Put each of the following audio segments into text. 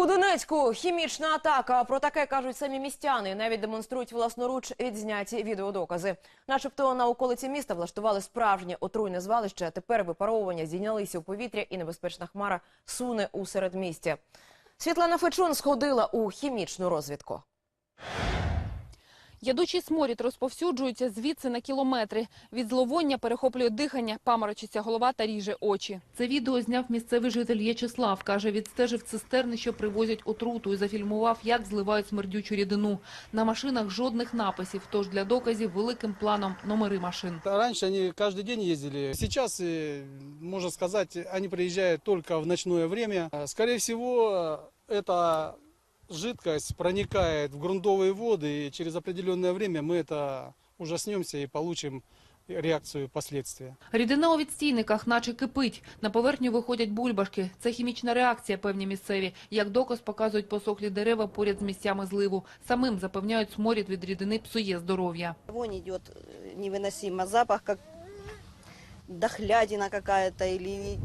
У Донецьку хімічна атака. Про таке кажуть самі містяни. Навіть демонструють власноруч відзняті відеодокази. Начебто на околиці міста влаштували справжнє отруйне звалище. а Тепер випаровування здійнялися у повітря і небезпечна хмара суне у середмісті. Світлана Фечун сходила у хімічну розвідку. Ядучий сморід розповсюджується звідси на кілометри. Від зловоння перехоплює дихання, паморочиться голова та ріже очі. Це відео зняв місцевий житель Ячеслав. Каже, відстежив цистерни, що привозять отруту і зафільмував, як зливають смердючу рідину. На машинах жодних написів, тож для доказів великим планом номери машин. Раньше они каждый день ездили. Сейчас, э, можно сказать, они приезжают только в ночное время. Э, Скорее всего, эта жидкость проникает в грунтовые воды, и через определенное время мы это ужаснемся и получим реакцию последствия. Рідина у відстійниках наче кипить. На поверхню виходять бульбашки. Це хімічна реакція, певні місцеві. Як доказ показують посохлі дерева поряд з місцями зливу. Самим запевняють, сморід від рідини псує здоров'я. Вонь идет э, невыносимо, запах как дохлядина какая-то или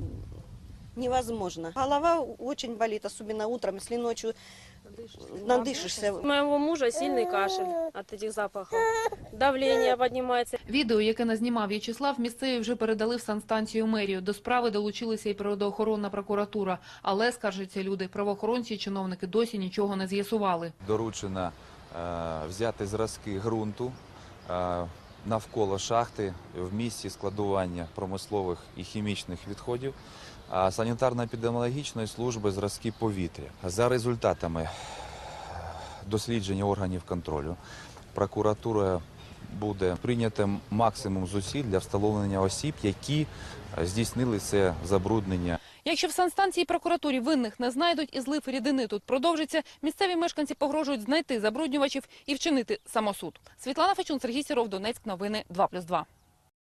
невозможно. Голова очень болит, особенно утром, если ночью надышишься. У моего мужа сильный кашель от этих запахов. Давление поднимается. Відео, яке назнімав В'ячеслав, місцеві вже передали в санстанцію мерію. До справи долучилися і природоохоронна прокуратура. Але, скаржаться люди, правоохоронці і чиновники досі нічого не з'ясували. Доручено е, взяти зразки ґрунту е, навколо шахти в місці складування промислових і хімічних відходів, санітарно-епідеміологічної служби зразки повітря. За результатами дослідження органів контролю прокуратура буде прийнятим максимум зусиль для встановлення осіб, які здійснили це забруднення. Якщо в санстанції прокуратурі винних не знайдуть і злив рідини тут продовжиться, місцеві мешканці погрожують знайти забруднювачів і вчинити самосуд. Світлана Фечун, Сергій Сіров, Донецьк. Новини 2+,2.